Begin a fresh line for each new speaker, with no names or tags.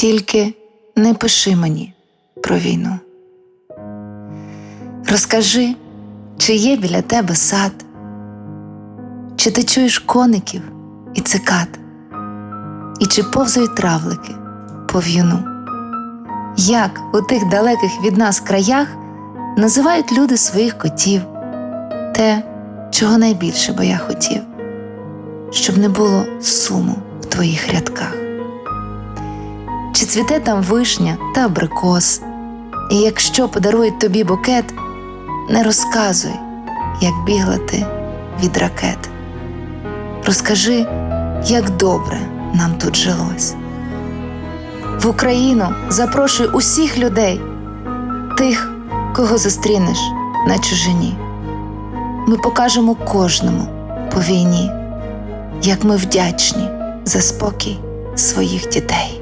Тільки не пиши мені про війну. Розкажи, чи є біля тебе сад, чи ти чуєш коників і цикад, і чи повзають травлики по в'юну. Як у тих далеких від нас краях називають люди своїх котів, те, чого найбільше би я хотів, щоб не було суму в твоїх рядках. Чи цвіте там вишня та абрикос, і якщо подарують тобі букет, не розказуй, як бігла ти від ракет. Розкажи, як добре нам тут жилось. В Україну запрошуй усіх людей, тих, кого зустрінеш на чужині. Ми покажемо кожному по війні, як ми вдячні за спокій своїх дітей.